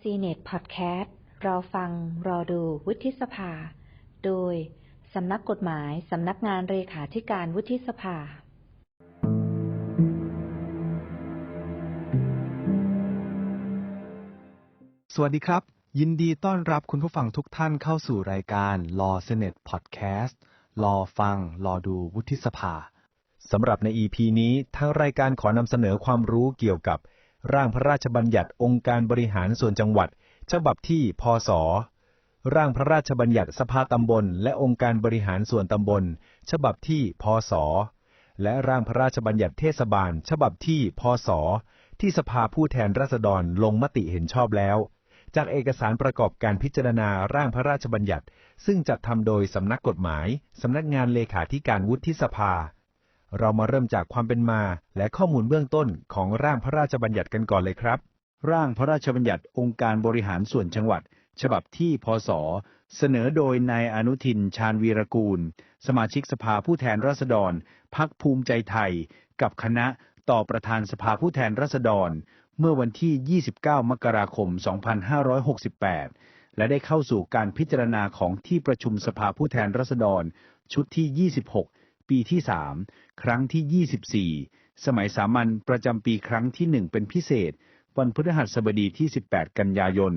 ซีเนตพอดแคสต์รอฟัง รอดูวุฒิสภา โดย สำนักกฎหมาย สำนักงานเลขาธิการวุฒิสภาสวัสดีครับ ยินดีต้อนรับคุณผู้ฟังทุกท่านเข้าสู่รายการ Law Senate Podcast รอฟัง รอดูวุฒิสภาสำหรับใน EP นี้ทางรายการขอนำเสนอความรู้เกี่ยวกับ ร่างพระราชบัญญัติองค์การบริหารส่วนจังหวัด ฉบับที่ พศ ร่างพระราชบัญญัติสภาตำบล และองค์การบริหารส่วนตำบล ฉบับที่ พศ และร่างพระราชบัญญัติเทศบาล ฉบับที่ พศ ที่สภาผู้แทนราษฎรลงมติเห็นชอบแล้ว จากเอกสารประกอบการพิจารณาร่างพระราชบัญญัติ ซึ่งจัดทำโดยสำนักกฎหมายสำนักงานเลขาธิการวุฒิสภา เรามาเริ่มจากความเป็นมาและข้อมูลเบื้องต้นของร่างพระราชบัญญัติกันก่อนเลยครับ ร่างพระราชบัญญัติองค์การบริหารส่วนจังหวัด ฉบับที่พศ เสนอโดยนายอนุทิน ชาญวีรกูล สมาชิกสภาผู้แทนราษฎรพักภูมิใจไทย กับคณะต่อประธานสภาผู้แทนราษฎร เมื่อวันที่ 29 มกราคม 2568 และได้เข้าสู่การพิจารณาของที่ประชุมสภาผู้แทนราษฎร ชุดที่ 26 ปีที่3ครั้งที่24สมัยสามัญประจำปีครั้งที่1เป็นพิเศษ วันพฤหัสบดีที่ 18 กันยายน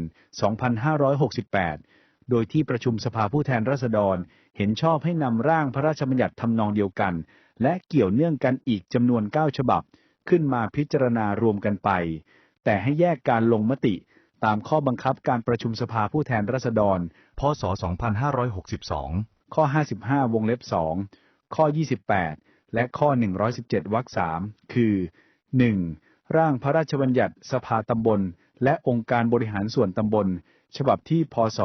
2568 โดยที่ประชุมสภาผู้แทนราษฎร เห็นชอบให้นำร่างพระราชบัญญัติทำนองเดียวกัน และเกี่ยวเนื่องกันอีกจำนวน 9 ฉบับ ขึ้นมาพิจารณารวมกันไป แต่ให้แยกการลงมติตามข้อบังคับการประชุมสภาผู้แทนราษฎร พศ 2562 ข้อ 55 วงเล็บ 2 ข้อ 28 และข้อ 117วรรค3คือ 1. ร่างพระราชบัญญัติสภาตำบล และองค์การบริหารส่วนตำบล ฉบับที่พศ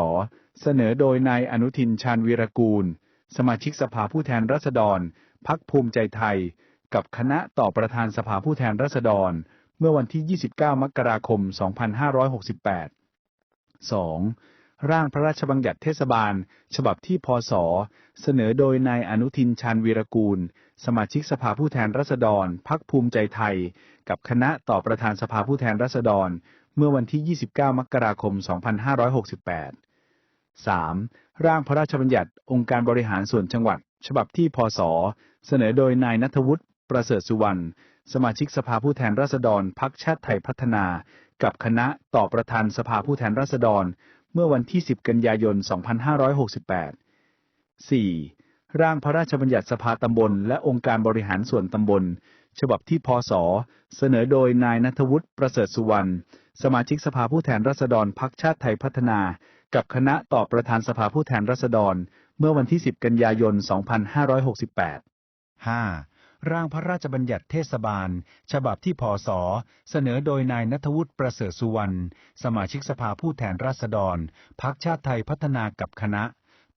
เสนอโดยนายอนุทินชาญวีรกูล สมาชิกสภาผู้แทนราษฎรพักภูมิใจไทย กับคณะต่อประธานสภาผู้แทนราษฎร เมื่อวันที่ 29 มกราคม 2568 2. ร่างพระราชบัญญัติเทศบาล ฉบับที่พศ เสนอโดยนายอนุทินชาญวีรกูล สมาชิกสภาผู้แทนราษฎรพักภูมิใจไทย กับคณะต่อประธานสภาผู้แทนราษฎร เมื่อวันที่ 29 มกราคม 2568 3. ร่างพระราชบัญญัติองค์การบริหารส่วนจังหวัด ฉบับที่พศ เสนอโดยนายนัทวุฒิประเสริฐสุวรรณสมาชิกสภาผู้แทนราษฎรพักชาติไทยพัฒนา กับคณะต่อประธานสภาผู้แทนราษฎร เมื่อวันที่ 10 กันยายน 2568 4. ร่างพระราชบัญญัติสภาตำบล และองค์การบริหารส่วนตำบล ฉบับที่พศ เสนอโดยนายนัทวุฒิประเสริฐสุวรรณ สมาชิกสภาผู้แทนราษฎรพักชาติไทยพัฒนา กับคณะต่อประธานสภาผู้แทนราษฎร เมื่อวันที่ 10 กันยายน 2568 5. ร่างพระราชบัญญัติเทศบาล ฉบับที่พศ เสนอโดยนายนัทวุฒิประเสริฐสุวรรณ สมาชิกสภาผู้แทนราษฎร พักชาติไทยพัฒนากับคณะ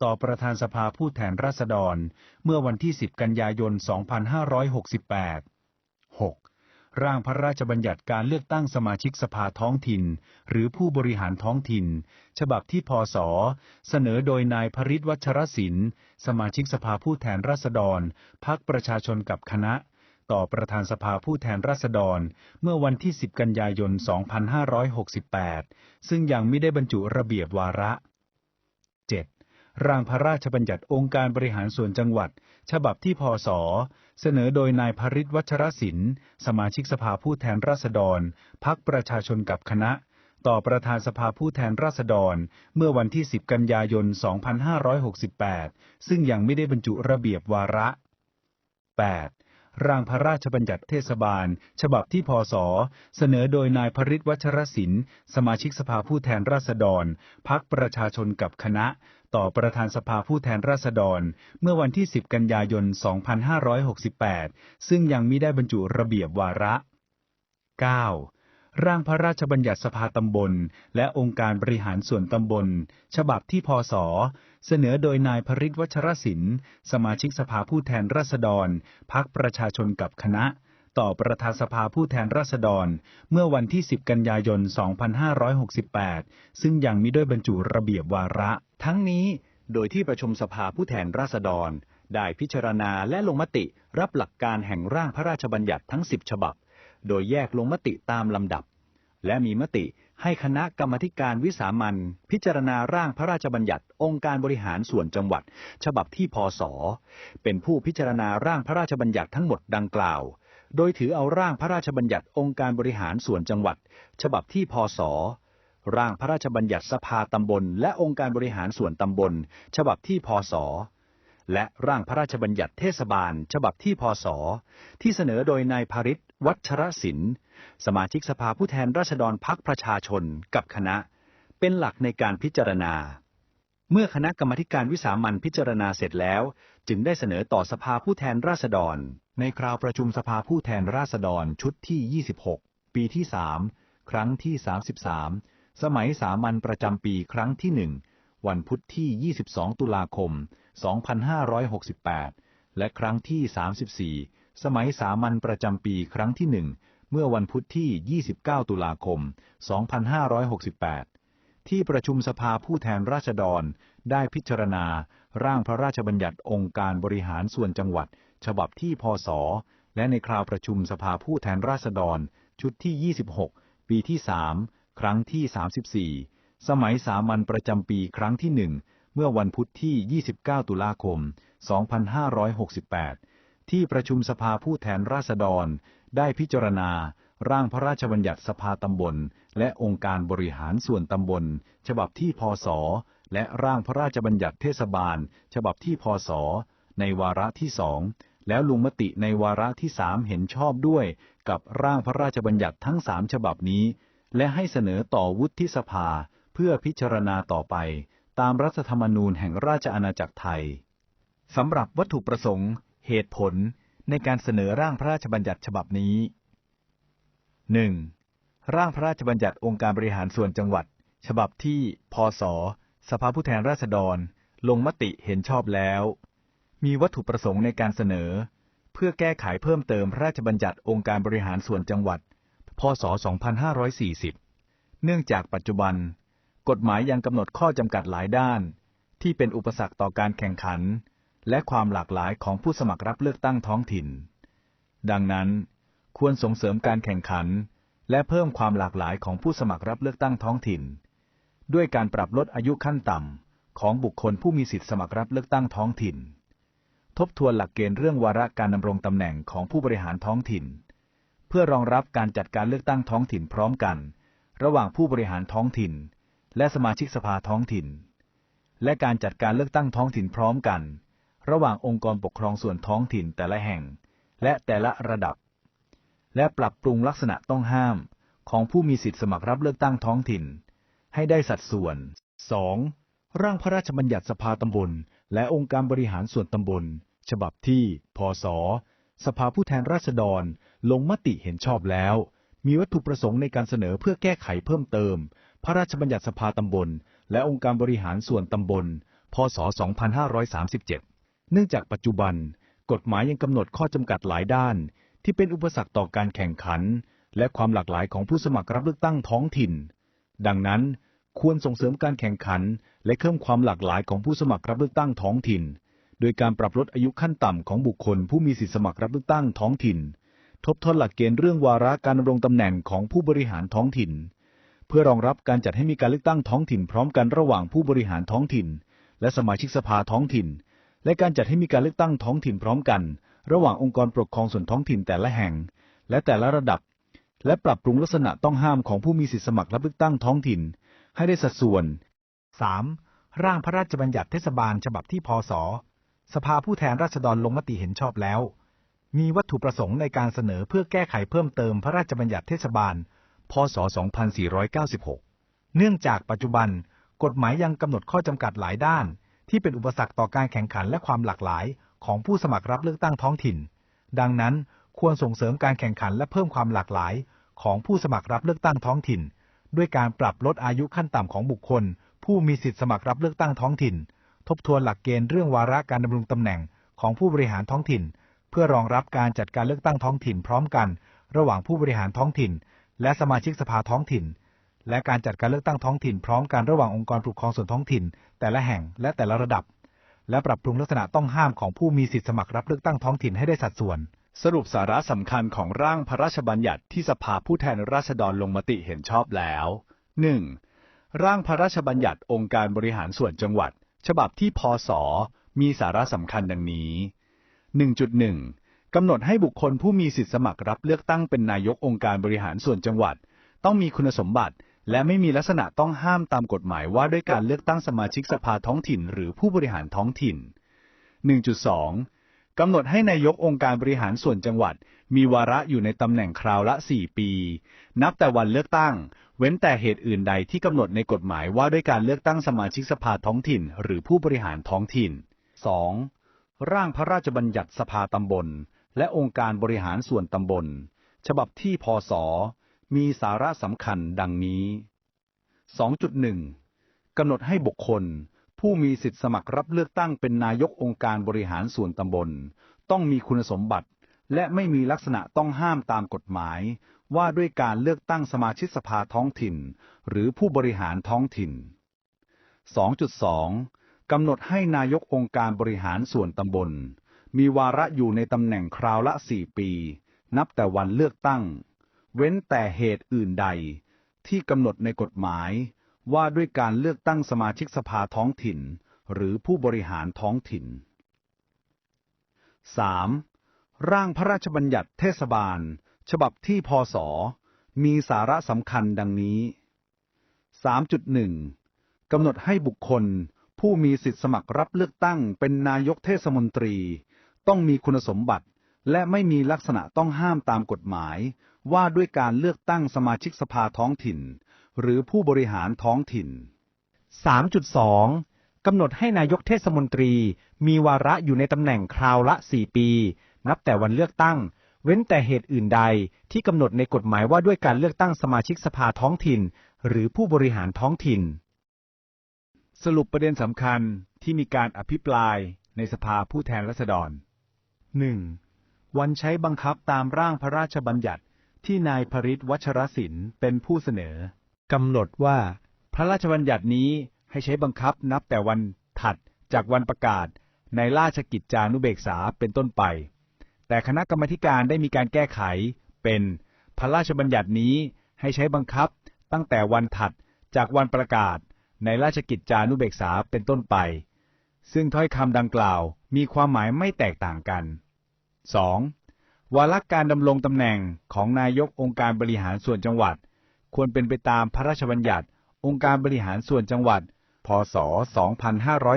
ต่อประธานสภาผู้แทนราษฎร เมื่อวันที่ 10 กันยายน 2568 ร่างพระราชบัญญัติการเลือกตั้งสมาชิกสภาท้องถิ่น หรือผู้บริหารท้องถิ่น ฉบับที่พศ เสนอโดยนายพริตวัชรศิลป์สมาชิกสภาผู้แทนราษฎร พักประชาชนกับคณะ ต่อประธานสภาผู้แทนราษฎร เมื่อวันที่ 10 กันยายน 2568 ซึ่งยังไม่ได้บรรจุระเบียบวาระ ร่างพระราชบัญญัติองค์การบริหารส่วนจังหวัด ฉบับที่พศ เสนอโดยนายพริตวัชรศิลป์สมาชิกสภาผู้แทนราษฎร พักประชาชนกับคณะ ต่อประธานสภาผู้แทนราษฎร เมื่อวันที่ 10 กันยายน 2568 ซึ่งยังไม่ได้บรรจุระเบียบวาระ 8. ร่างพระราชบัญญัติเทศบาล ฉบับที่พศ เสนอโดยนายพริตวัชรศิลป์สมาชิกสภาผู้แทนราษฎร พักประชาชนกับคณะ ต่อประธานสภาผู้แทนราษฎร เมื่อวันที่ 10 กันยายน 2568 ซึ่งยังม่ได้บรรจุระเบียบวาระ 9. ร่างพระราชบัญญัติสภาตำบล และองค์การบริหารส่วนตำบล ฉบับที่พศ เสนอโดยนายพริตวัชรศิลป์สมาชิกสภาผู้แทนราษฎร พักประชาชนกับคณะ ต่อประธานสภาผู้แทนราษฎร เมื่อวันที่ 10 กันยายน 2568 ซึ่งยังมิได้บรรจุระเบียบวาระ ทั้งนี้โดยที่ประชุมสภาผู้แทนราษฎร ได้พิจารณาและลงมติรับหลักการแห่งร่างพระราชบัญญัติทั้ง 10 ฉบับ โดยแยกลงมติตามลำดับ และมีมติให้คณะกรรมธิการวิสามันพิจารณาร่างพระราชบัญญัติ องค์การบริหารส่วนจังหวัด ฉบับที่พศเป็นผู้พิจารณาร่างพระราชบัญญัติทั้งหมดดังกล่าว โดยถือเอาร่างพระราชบัญญัติองค์การบริหารส่วนจังหวัด ฉบับที่พศ ร่างพระราชบัญญัติสภาตำบล และองค์การบริหารส่วนตำบล ฉบับที่พศ และร่างพระราชบัญญัติเทศบาล ฉบับที่พศ ที่เสนอโดยนายภริษวัชรศิลป์สมาชิกสภาผู้แทนราษฎรพักประชาชนกับคณะ เป็นหลักในการพิจารณา เมื่อคณะกรรมการวิสามันพิจารณาเสร็จแล้ว จึงได้เสนอต่อสภาผู้แทนราษฎร ในคราวประชุมสภาผู้แทนราษฎรชุดที่ 26 ปีที่ 3 ครั้งที่ 33 สมัยสามัญประจำปีครั้งที่1วันพุทธที่ 22 ตุลาคม 2568 และครั้งที่ 34 สมัยสามัญประจำปีครั้งที่1เมื่อวันพุธที่ 29 ตุลาคม 2568 ที่ประชุมสภาผู้แทนราษฎร ได้พิจารณา ร่างพระราชบัญญัติองค์การบริหารส่วนจังหวัด ฉบับที่พศ และในคราวประชุมสภาผู้แทนราษฎร ชุดที่ 26 ปีที่ 3 ครั้งที่ 34 สมัยสามัญประจำปีครั้งที่1เมื่อวันพุธที่ 29 ตุลาคม 2568 ที่ประชุมสภาผู้แทนราษฎร ได้พิจารณา ร่างพระราชบัญญัติสภาตำบล และองค์การบริหารส่วนตำบล ฉบับที่พศ และร่างพระราชบัญญัติเทศบาล ฉบับที่พศ ในวาระที่สองแล้วลงมติในวาระที่สามเห็นชอบด้วย กับร่างพระราชบัญญัติทั้งสามฉบับนี้ และให้เสนอต่อวุฒิสภาเพื่อพิจารณาต่อไป ตามรัฐธรรมนูญแห่งราชอาณาจักรไทยสำหรับวัตถุประสงค์ เหตุผลในการเสนอร่างพระราชบัญญัติฉบับนี้ 1. ร่างพระราชบัญญัติองค์การบริหารส่วนจังหวัด ฉบับที่ พศ สภาผู้แทนราษฎร ลงมติเห็นชอบแล้ว มีวัตถุประสงค์ในการเสนอ เพื่อแก้ไขเพิ่มเติมพระราชบัญญัติองค์การบริหารส่วนจังหวัด พศ 2540 เนื่องจากปัจจุบัน กฎหมายยังกำหนดข้อจำกัดหลายด้าน ที่เป็นอุปสรรคต่อการแข่งขัน และความหลากหลายของผู้สมัครรับเลือกตั้งท้องถิ่น ดังนั้น ควรส่งเสริมการแข่งขัน และเพิ่มความหลากหลายของผู้สมัครรับเลือกตั้งท้องถิ่น ด้วยการปรับลดอายุขั้นต่ำของบุคคลผู้มีสิทธิสมัครรับเลือกตั้งท้องถิ่น ทบทวนหลักเกณฑ์เรื่องวาระการดำรงตำแหน่งของผู้บริหารท้องถิ่น เพื่อรองรับการจัดการเลือกตั้งท้องถิ่นพร้อมกัน ระหว่างผู้บริหารท้องถิ่น และสมาชิกสภาท้องถิ่น และการจัดการเลือกตั้งท้องถิ่นพร้อมกัน ระหว่างองค์กรปกครองส่วนท้องถิ่นแต่ละแห่ง และแต่ละระดับ และปรับปรุงลักษณะต้องห้ามของผู้มีสิทธิสมัครรับเลือกตั้งท้องถิ่น ให้ได้สัดส่วน 2. ร่างพระราชบัญญัติสภาตำบล และองค์การบริหารส่วนตำบล ฉบับที่ พศ สภาผู้แทนราษฎรลงมติเห็นชอบแล้ว มีวัตถุประสงค์ในการเสนอเพื่อแก้ไขเพิ่มเติม พระราชบัญญัติสภาตำบล และองค์การบริหารส่วนตำบล พศ 2537 เนื่องจากปัจจุบัน กฎหมายยังกำหนดข้อจำกัดหลายด้าน ที่เป็นอุปสรรคต่อการแข่งขัน และความหลากหลายของผู้สมัครรับเลือกตั้งท้องถิ่น ดังนั้น ควรส่งเสริมการแข่งขัน และเพิ่มความหลากหลายของผู้สมัครรับเลือกตั้งท้องถิ่น โดยการปรับลดอายุขั้นต่ำของบุคคลผู้มีสิทธิสมัครรับเลือกตั้งท้องถิ่น ทบทวนหลักเกณฑ์เรื่องวาระการดำรงตำแหน่งของผู้บริหารท้องถิ่น เพื่อรองรับการจัดให้มีการเลือกตั้งท้องถิ่นพร้อมกันระหว่างผู้บริหารท้องถิ่น และสมาชิกสภาท้องถิ่น และการจัดให้มีการเลือกตั้งท้องถิ่นพร้อมกัน ระหว่างองค์กรปกครองส่วนท้องถิ่นแต่ละแห่ง และแต่ละระดับ และปรับปรุงลักษณะต้องห้ามของผู้มีสิทธิสมัครรับเลือกตั้งท้องถิ่น ให้ได้สัดส่วน 3. ร่างพระราชบัญญัติเทศบาลฉบับที่พศ สภาผู้แทนราษฎรลงมติเห็นชอบแล้ว มีวัตถุประสงค์ในการเสนอเพื่อแก้ไขเพิ่มเติมพระราชบัญญัติเทศบาล พศ 2496 เนื่องจากปัจจุบัน กฎหมายยังกำหนดข้อจำกัดหลายด้าน ที่เป็นอุปสรรคต่อการแข่งขันและความหลากหลาย ของผู้สมัครรับเลือกตั้งท้องถิ่น ดังนั้นควรส่งเสริมการแข่งขันและเพิ่มความหลากหลาย ของผู้สมัครรับเลือกตั้งท้องถิ่น ด้วยการปรับลดอายุขั้นต่ำของบุคคล ผู้มีสิทธิสมัครรับเลือกตั้งท้องถิ่น ทบทวนหลักเกณฑ์เรื่องวาระการดำรงตำแหน่งของผู้บริหารท้องถิ่น เพื่อรองรับการจัดการเลือกตั้งท้องถิ่นพร้อมกัน ระหว่างผู้บริหารท้องถิ่น และสมาชิกสภาท้องถิ่น และการจัดการเลือกตั้งท้องถิ่นพร้อมกันระหว่างองค์กรปกครองส่วนท้องถิ่น แต่ละแห่งและแต่ละระดับ และปรับปรุงลักษณะต้องห้ามของผู้มีสิทธิสมัครรับเลือกตั้งท้องถิ่นให้ได้สัดส่วน สรุปสาระสำคัญของร่างพระราชบัญญัติที่สภาผู้แทนราษฎรลงมติเห็นชอบแล้ว 1. ร่างพระราชบัญญัติองค์การบริหารส่วนจังหวัด ฉบับที่พศมีสาระสำคัญดังนี้ 1.1 กำหนดให้บุคคลผู้มีสิทธิสมัครรับเลือกตั้งเป็นนายกองค์การบริหารส่วนจังหวัด ต้องมีคุณสมบัติ และไม่มีลักษณะต้องห้ามตามกฎหมายว่าด้วยการเลือกตั้งสมาชิกสภาท้องถิ่น หรือผู้บริหารท้องถิ่น 1.2 กำหนดให้นายกองค์การบริหารส่วนจังหวัด มีวาระอยู่ในตำแหน่งคราวละ 4 ปี นับแต่วันเลือกตั้ง เว้นแต่เหตุอื่นใดที่กำหนดในกฎหมายว่าด้วยการเลือกตั้งสมาชิกสภาท้องถิ่น หรือผู้บริหารท้องถิ่น 2. ร่างพระราชบัญญัติสภาตำบล และองค์การบริหารส่วนตำบล ฉบับที่พศ มีสาระสำคัญดังนี้ 2.1 กำหนดให้บุคคล ผู้มีสิทธิสมัครรับเลือกตั้งเป็นนายกองค์การบริหารส่วนตำบล ต้องมีคุณสมบัติ และไม่มีลักษณะต้องห้ามตามกฎหมาย ว่าด้วยการเลือกตั้งสมาชิกสภาท้องถิ่น หรือผู้บริหารท้องถิ่น 2.2 กำหนดให้นายกองค์การบริหารส่วนตำบล มีวาระอยู่ในตำแหน่งคราวละ 4 ปี นับแต่วันเลือกตั้ง เว้นแต่เหตุอื่นใด ที่กำหนดในกฎหมายว่าด้วยการเลือกตั้งสมาชิกสภาท้องถิ่น หรือผู้บริหารท้องถิ่น 3. ร่างพระราชบัญญัติเทศบาล ฉบับที่พศ มีสาระสำคัญดังนี้ 3.1 กำหนดให้บุคคล ผู้มีสิทธิสมัครรับเลือกตั้งเป็นนายกเทศมนตรี ต้องมีคุณสมบัติและไม่มีลักษณะต้องห้ามตามกฎหมาย ว่าด้วยการเลือกตั้งสมาชิกสภาท้องถิ่น หรือผู้บริหารท้องถิ่น 3.2 กำหนดให้นายกเทศมนตรี มีวาระอยู่ในตำแหน่งคราวละ 4 ปี นับแต่วันเลือกตั้ง เว้นแต่เหตุอื่นใดที่กำหนดในกฎหมายว่าด้วยการเลือกตั้งสมาชิกสภาท้องถิ่น หรือผู้บริหารท้องถิ่น สรุปประเด็นสำคัญที่มีการอภิปรายในสภาผู้แทนราษฎร 1. วันใช้บังคับตามร่างพระราชบัญญัติ ที่นายพริตวัชรศิลป์เป็นผู้เสนอกำหนดว่า พระราชบัญญัตินี้ให้ใช้บังคับนับแต่วันถัดจากวันประกาศในราชกิจจานุเบกษาเป็นต้นไป แต่คณะกรรมการได้มีการแก้ไขเป็นพระราชบัญญัตินี้ให้ใช้บังคับตั้งแต่วันถัดจากวันประกาศในราชกิจจานุเบกษาเป็นต้นไป ซึ่งถ้อยคำดังกล่าวมีความหมายไม่แตกต่างกัน 2. วาระการดำรงตำแหน่งของนายกองค์การบริหารส่วนจังหวัด ควรเป็นไปตามพระราชบัญญัติ องค์การบริหารส่วนจังหวัด พศ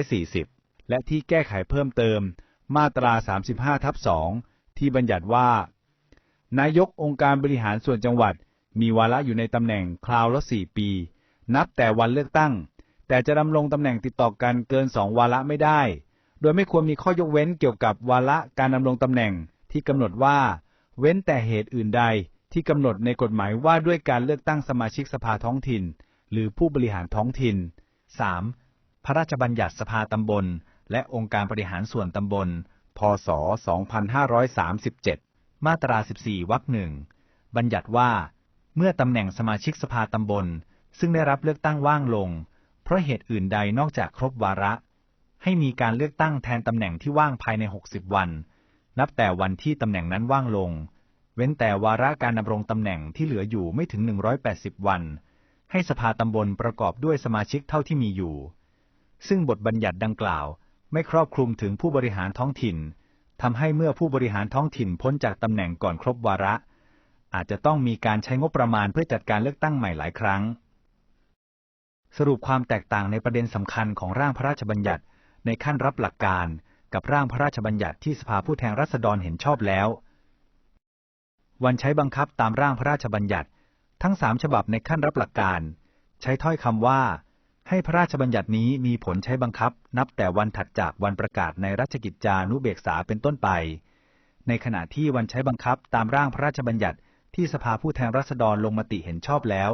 2540 และที่แก้ไขเพิ่มเติม มาตรา 35 ทับ 2 ที่บัญญัติว่า นายกองค์การบริหารส่วนจังหวัด มีวาระอยู่ในตำแหน่งคราวละ 4 ปี นับแต่วันเลือกตั้ง แต่จะดำรงตำแหน่งติดต่อกันเกิน 2 วาระไม่ได้ โดยไม่ควรมีข้อยกเว้นเกี่ยวกับวาระการดำรงตำแหน่ง ที่กำหนดว่า เว้นแต่เหตุอื่นใดที่กำหนดในกฎหมายว่าด้วยการเลือกตั้งสมาชิกสภาท้องถิ่น หรือผู้บริหารท้องถิ่น 3. พระราชบัญญัติสภาตำบล และองค์การบริหารส่วนตำบล พศ 2537 มาตรา 14 วรรคหนึ่งบัญญัติว่า เมื่อตำแหน่งสมาชิกสภาตำบล ซึ่งได้รับเลือกตั้งว่างลง เพราะเหตุอื่นใดนอกจากครบวาระ ให้มีการเลือกตั้งแทนตำแหน่งที่ว่างภายใน 60 วัน นับแต่วันที่ตำแหน่งนั้นว่างลง เว้นแต่วาระการดำรงตำแหน่งที่เหลืออยู่ไม่ถึง 180 วัน ให้สภาตำบลประกอบด้วยสมาชิกเท่าที่มีอยู่ ซึ่งบทบัญญัติดังกล่าวไม่ครอบคลุมถึงผู้บริหารท้องถิ่นทำให้เมื่อผู้บริหารท้องถิ่นพ้นจากตำแหน่งก่อนครบวาระ อาจจะต้องมีการใช้งบประมาณเพื่อจัดการเลือกตั้งใหม่หลายครั้ง สรุปความแตกต่างในประเด็นสำคัญของร่างพระราชบัญญัติในขั้นรับหลักการ กับร่างพระราชบัญญัติที่สภาผู้แทนราษฎรเห็นชอบแล้ว วันใช้บังคับตามร่างพระราชบัญญัติ ทั้งสามฉบับในขั้นรับหลักการ ใช้ถ้อยคำว่า ให้พระราชบัญญัตินี้มีผลใช้บังคับ นับแต่วันถัดจากวันประกาศในราชกิจจานุเบกษาเป็นต้นไป ในขณะที่วันใช้บังคับตามร่างพระราชบัญญัติที่สภาผู้แทนราษฎรลงมติเห็นชอบแล้ว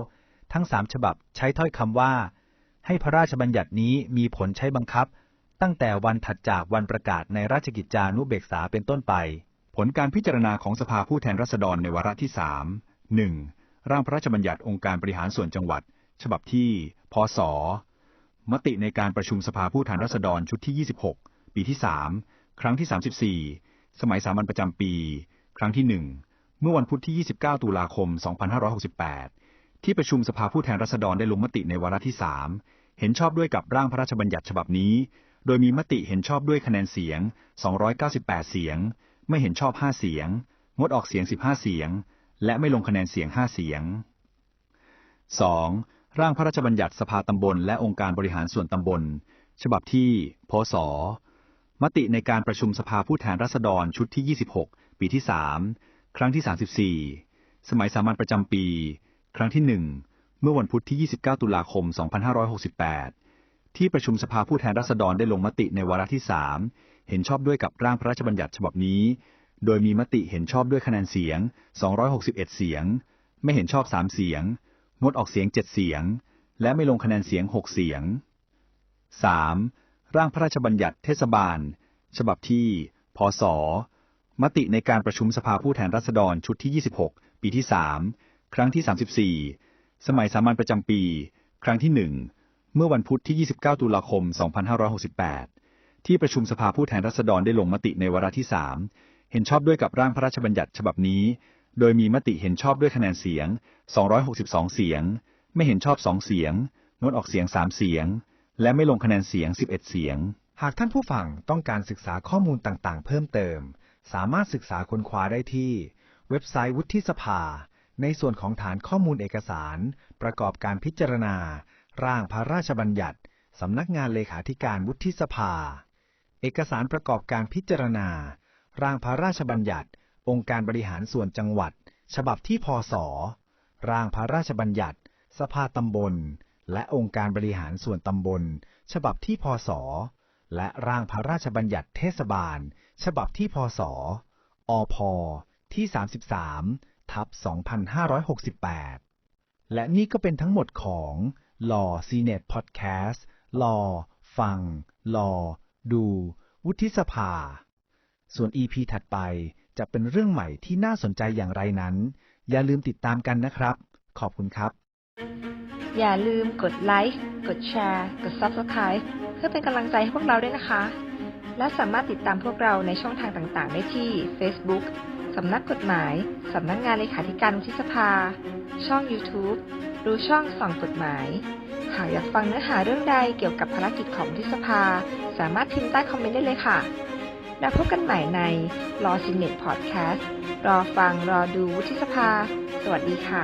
ทั้งสามฉบับใช้ถ้อยคำว่า ให้พระราชบัญญัตินี้มีผลใช้บังคับ ตั้งแต่วันถัดจากวันประกาศในราชกิจจานุเบกษาเป็นต้นไป ผลการพิจารณาของสภาผู้แทนราษฎรในวาระที่สามหนึ่งร่างพระราชบัญญัติองค์การบริหารส่วนจังหวัด ฉบับที่ พศ มติในการประชุมสภาผู้แทนราษฎรชุดที่ 26 ปีที่ 3 ครั้งที่ 34 สมัยสามัญประจำปี ครั้งที่ 1 เมื่อวันพุธที่ 29 ตุลาคม 2568 ที่ประชุมสภาผู้แทนราษฎรได้ลงมติในวาระที่ 3 เห็นชอบด้วยกับร่างพระราชบัญญัติฉบับนี้ โดยมีมติเห็นชอบด้วยคะแนนเสียง 298 เสียง ไม่เห็นชอบ 5 เสียง งดออกเสียง 15 เสียง และไม่ลงคะแนนเสียง 5 เสียง 2. ร่างพระราชบัญญัติสภาตำบล และองค์การบริหารส่วนตำบล ฉบับที่ พศ มติในการประชุมสภาผู้แทนราษฎรชุดที่ 26 ปีที่ 3 ครั้งที่ 34 สมัยสามัญประจำปี ครั้งที่ 1 เมื่อวันพุธที่ 29 ตุลาคม 2568 ที่ประชุมสภาผู้แทนราษฎรได้ลงมติในวาระที่ 3 เห็นชอบด้วยกับร่างพระราชบัญญัติฉบับนี้ โดยมีมติเห็นชอบด้วยคะแนนเสียง 261 เสียง ไม่เห็นชอบ 3 เสียง งดออกเสียง 7 เสียง และไม่ลงคะแนนเสียง 6 เสียง 3. ร่างพระราชบัญญัติเทศบาล ฉบับที่ พศ มติในการประชุมสภาผู้แทนราษฎรชุดที่ 26 ปีที่ 3 ครั้งที่ 34 สมัยสามัญประจำปี ครั้งที่ 1 เมื่อวันพุธที่ 29 ตุลาคม 2568 ที่ประชุมสภาผู้แทนราษฎรได้ลงมติในวาระที่ 3 เห็นชอบด้วยกับร่างพระราชบัญญัติฉบับนี้ โดยมีมติเห็นชอบด้วยคะแนนเสียง 262 เสียง ไม่เห็นชอบ 2 เสียง งดออกเสียง 3 เสียง และไม่ลงคะแนนเสียง 11 เสียง หากท่านผู้ฟังต้องการศึกษาข้อมูลต่างๆ เพิ่มเติม สามารถศึกษาค้นคว้าได้ที่ เว็บไซต์วุฒิสภา ในส่วนของฐานข้อมูลเอกสาร ประกอบการพิจารณา ร่างพระราชบัญญัติสำนักงานเลขาธิการวุฒิสภา เอกสารประกอบการพิจารณา ร่างพระราชบัญญัติ องค์การบริหารส่วนจังหวัด ฉบับที่พศ ร่างพระราชบัญญัติ สภาตำบล และองค์การบริหารส่วนตำบล ฉบับที่พศ และร่างพระราชบัญญัติเทศบาล ฉบับที่พศ อพ ที่ 33 ทับ 2568 และนี่ก็เป็นทั้งหมดของ Law CNET Podcast รอฟังรอดู วุฒิสภา ส่วน EP ถัดไปจะเป็นเรื่องใหม่ที่น่าสนใจอย่างไรนั้น อย่าลืมติดตามกันนะครับ ขอบคุณครับ อย่าลืมกดไลค์กดแชร์กด Subscribe เพื่อเป็นกำลังใจให้พวกเราด้วยนะคะ และสามารถติดตามพวกเราในช่องทางต่างๆ ได้ที่ Facebook สำนักกฎหมาย สำนักงานเลขาธิการวุฒิสภา ช่อง YouTube รูช่องส่องกฎหมาย หากอยากฟังเนื้อหาเรื่องใดเกี่ยวกับภารกิจของที่สภา สามารถพิมพ์ใต้คอมเมนต์ได้เลยค่ะ แล้วพบกันใหม่ในรอซินเน็ตพอดแคสต์รอฟังรอดูวุฒิสภา สวัสดีค่ะ